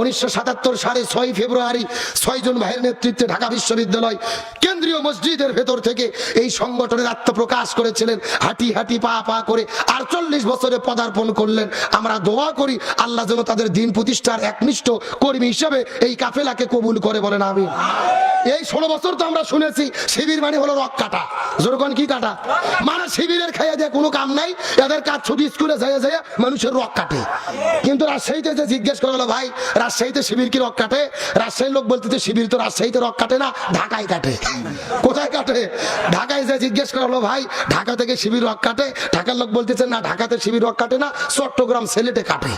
উনিশশো সাতাত্তর সালে ছয় ফেব্রুয়ারি ছয় জন ভাইয়ের নেতৃত্বে ঢাকা বিশ্ববিদ্যালয় কেন্দ্রীয় মসজিদের ভেতর থেকে এই সংগঠনের আত্মপ্রকাশ করেছিলেন। হাঁটি হাঁটি পা পা করে আটচল্লিশ বছরে পদার্পণ করলেন। আমরা দোয়া করি আল্লাহ যেন তাদের দিন প্রতিষ্ঠার একনিষ্ঠ কর্মী হিসেবে এই কাফেলাকে কবুল করে বলেন আমি এই ষোলো বছর তো আমরা শুনেছি, শিবির মানে হলো রক কাটা। যেরকম কি কাটা? মানে শিবিরের খাইয়া দিয়ে কোনো কাম নাই, এদের কাজ ছুটি স্কুলে যাইয়ে যাইয়ে মানুষের রক কাটে। কিন্তু রাজশাহীতে যে জিজ্ঞেস করে হলো, ভাই রাজশাহীতে শিবির কি রক কাটে? রাজশাহীর লোক বলতে শিবির তো রাজশাহীতে রক কাটে না, ঢাকায় কাটে। কোথায় কাটে? ঢাকায় যে জিজ্ঞেস করা হলো ভাই, ঢাকা থেকে শিবির রক কাটে? ঢাকার লোক বলতেছে, না, ঢাকাতে শিবির রক কাটে না, চট্টগ্রাম সেলেটে কাটে।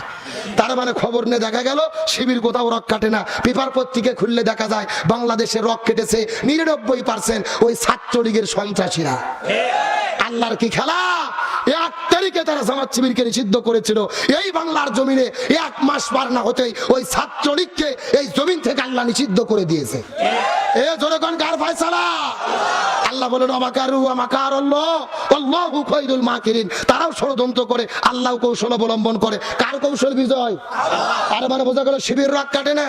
তার মানে খবর নিয়ে দেখা গেল, শিবির কোথাও রক কাটে না। পেপার পত্রিকা খুললে দেখা যায়, বাংলাদেশে রক কেটেছে নিরানব্বই পার্সেন্ট ওই ছাত্রলীগের সন্ত্রাসীরা। আল্লাহর কি খেলা? এক তারিখে তারা জামাত শিবিরকে নিষিদ্ধ করেছিল। এই বাংলার জমিনে এক মাস পার না হতেই ওই ছাত্রলীগকে এই জমিন থেকে আল্লাহ নিষিদ্ধ করে দিয়েছে। এ জনগণ কার ফয়সালা? আল্লাহ বলেন আমাকারু আমাকার আল্লাহু মাকিরিন। তারাও ষড়যন্ত্র করে আল্লাহ কৌশল অবলম্বন করে। কার কৌশল বিজয়? আর মানে বোঝা গেল শিবির রাগ কাটে না।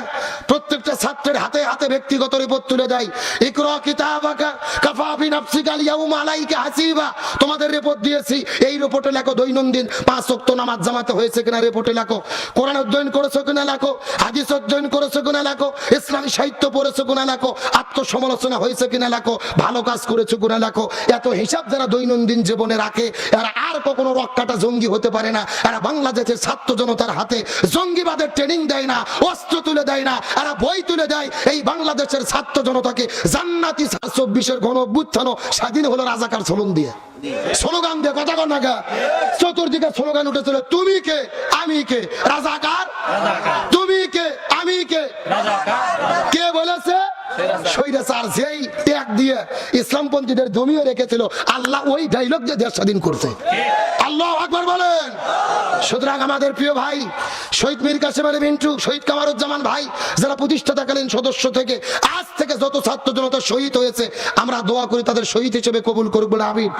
প্রত্যেকটা ছাত্রের হাতে হাতে ব্যক্তিগত রিপোর্ট তুলে দেয়। ইকরা কিতাবাকা কাফা বিনাফসিকা আলিয়াউমা আলাইকা হাসিবা। তোমাদের রিপোর্ট দিয়েছি। এই রিপোর্টে লেখো দৈনন্দিন পাঁচ ওয়াক্ত নামাজ জামাতে হয়েছে কিনা রিপোর্টে লেখো। কোরআন অধ্যয়ন করেছ কিনা লেখো। হাদিস অধ্যয়ন করেছ কিনা লেখো। ইসলামী সাহিত্য পড়েছো কিনা লেখো। আত্মসমালোচনা হয়েছে কিনা লেখো। ভালো কাজ করেছ কিনা লেখো। এত হিসাব যারা দৈনন্দিন জীবনে রাখে, এরা আর কখনো রক্ষাটা জঙ্গি হতে পারে না। এরা বাংলাদেশের ছাত্র জনতার হাতে জঙ্গিবাদের ট্রেনিং দেয় না, অস্ত্র তুলে দেয় না, এরা বই তুলে দেয়। এই বাংলাদেশের ছাত্র জনতাকে জান্নাতি চব্বিশের গণ অভ্যুত্থান স্বাধীন হলো রাজাকার চলন দিয়ে। স্লোগান দিয়ে কথা কর না গা। চতুর্দিকে স্লোগান উঠেছিল, তুমি কে? আমি কে? রাজাকার তুমি কে আমি কে কে বলেছে স্বৈরাচার যেই ত্যাগ দিয়ে ইসলামপন্থীদের জমিও রেখেছিল আল্লাহ ওই ডাইলগ যে দেশ স্বাধীন করছে। আমরা দোয়া করি তাদের শহীদ হিসেবে কবুল করব বলে, আমিন।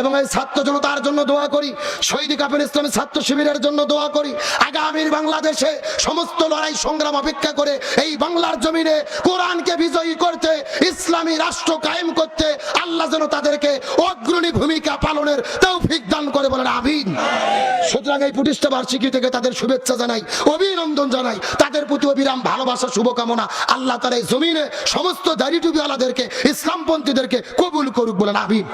এবং এই ছাত্র জনতার জন্য দোয়া করি, শহীদ কাপের ছাত্র শিবিরের জন্য দোয়া করি, আগামীর বাংলাদেশে সমস্ত লড়াই সংগ্রাম অপেক্ষা করে এই বাংলার জমিনে কোরআনকে বিজয়ী করতে, ইসলামী রাষ্ট্র কায়েম করতে, আল্লাহ যেন তাদেরকে অগ্রণী ভূমিকা পালনের তৌফিক দান করে বলেন আমিন। সুতরাং এই প্রতিষ্ঠা বার্ষিকী থেকে তাদের শুভেচ্ছা জানাই, অভিনন্দন জানাই। তাদের প্রতি অবিরাম ভালোবাসা, শুভকামনা আল্লাহ তার এই জমিনে সমস্ত দাড়ি টুবিওয়ালাদেরকে ইসলামপন্থীদেরকে কবুল করুক বলেন, আমিন।